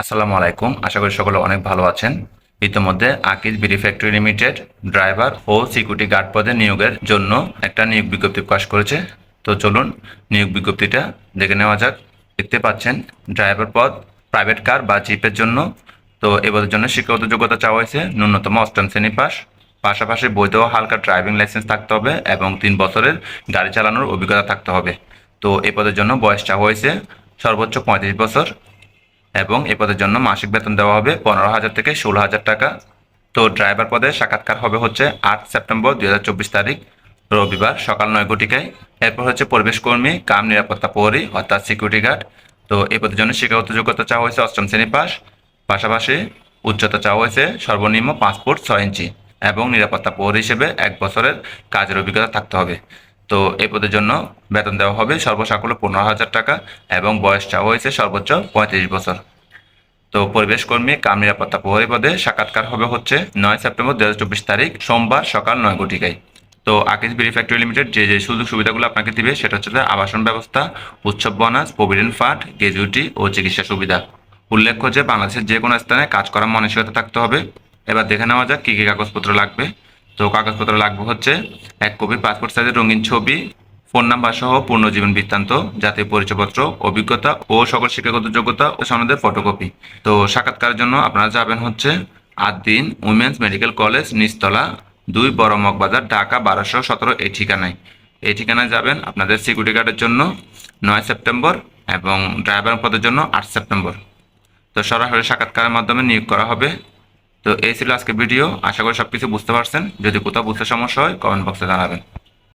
আসসালামু আলাইকুম। আশা করি সকলে অনেক ভালো আছেন। ইতিমধ্যে Akij BD factory limited driver ও সিকিউরিটি গার্ড পদে নিয়োগের জন্য একটা নিয়োগ বিজ্ঞপ্তি প্রকাশ করেছে। তো চলুন নিয়োগ বিজ্ঞপ্তিটা দেখে নেওয়া যাক। দেখতে পাচ্ছেন ড্রাইভার পদ প্রাইভেট কার বা জিপের জন্য। তো এবারের জন্য শিক্ষাগত যোগ্যতা চাওয়া হয়েছে। ন্যূনতম অষ্টম শ্রেণি পাস। পাশাপাশি বৈধ হালকা ড্রাইভিং লাইসেন্স থাকতে হবে এবং তিন বছরের গাড়ি চালানোর অভিজ্ঞতা থাকতে হবে। তো এই পদের জন্য বয়স চাওয়া হয়েছে সর্বোচ্চ পঁয়ত্রিশ বছর। এবং এই পদের জন্য মাসিক বেতন দেওয়া হবে পনেরো হাজার থেকে ষোলো হাজার টাকা। তো ড্রাইভার পদে সাক্ষাৎকার হবে হচ্ছে আট সেপ্টেম্বর দুই হাজার চব্বিশ তারিখ, রবিবার সকাল নয় ঘটিকায়। এরপর হচ্ছে পরিবেশ কর্মী, কাম নিরাপত্তা প্রহরী অর্থাৎ সিকিউরিটি গার্ড তো এই পদের জন্য শিক্ষাগত যোগ্যতা চাওয়া হয়েছে অষ্টম শ্রেণি পাস পাশাপাশি উচ্চতা চাওয়া হয়েছে সর্বনিম্ন পাঁচ ফুট ছয় ইঞ্চি এবং নিরাপত্তা প্রহরী হিসেবে এক বছরের কাজের অভিজ্ঞতা থাকতে হবে। তো এই পদের জন্য বেতন দেওয়া হবে সর্বসাকুল্য পনেরো হাজার টাকা এবং বয়স চাওয়া হয়েছে সর্বোচ্চ পঁয়ত্রিশ বছর। তো পরিবেশ কর্মী কাম নিরাপত্তা প্রহরী পদে সাক্ষাৎকার হবে হচ্ছে নয় সেপ্টেম্বর দু চব্বিশ তারিখ, সোমবার সকাল নয় ঘটিকায়। তো আকিজ বিড়ি ফ্যাক্টরি লিমিটেড যে যে সুযোগ সুবিধাগুলো আপনাকে দিবে সেটা হচ্ছে আবাসন ব্যবস্থা, উৎসব বোনাস, প্রভিডেন্ট ফান্ড গ্র্যাজুইটি ও চিকিৎসা সুবিধা। উল্লেখ্য যে বাংলাদেশের যে কোনো স্থানে কাজ করার মানসিকতা থাকতে হবে। এবার দেখে নেওয়া যাক কী কী কাগজপত্র লাগবে। তো কাগজপত্র লাগবে হচ্ছে এক কপি পাসপোর্ট সাইজের রঙিন ছবি ফোন নাম্বার সহ পূর্ণ জীবন বৃত্তান্ত, জাতীয় পরিচয়পত্র, অভিজ্ঞতা ও সকল শিক্ষাগত যোগ্যতা ও সনদের ফটোকপি তো সাক্ষাৎকারের জন্য আপনারা যাবেন হচ্ছে আট দিন উইমেন্স মেডিকেল কলেজ, নিচতলা দুই বড় মগবাজার ঢাকা বারোশো সতেরো, এই ঠিকানায়। এই ঠিকানায় যাবেন আপনাদের সিকিউরিটি গার্ডের জন্য নয় সেপ্টেম্বর এবং ড্রাইভার পদের জন্য আট সেপ্টেম্বর। তো সরাসরি সাক্ষাৎকারের মাধ্যমে নিয়োগ করা হবে। তো এই ছিল আজকে ভিডিও। আশা করি সবকিছু বুঝতে পারছেন। যদি কোথাও বুঝতে সমস্যা হয় কমেন্ট বক্সে জানাবেন।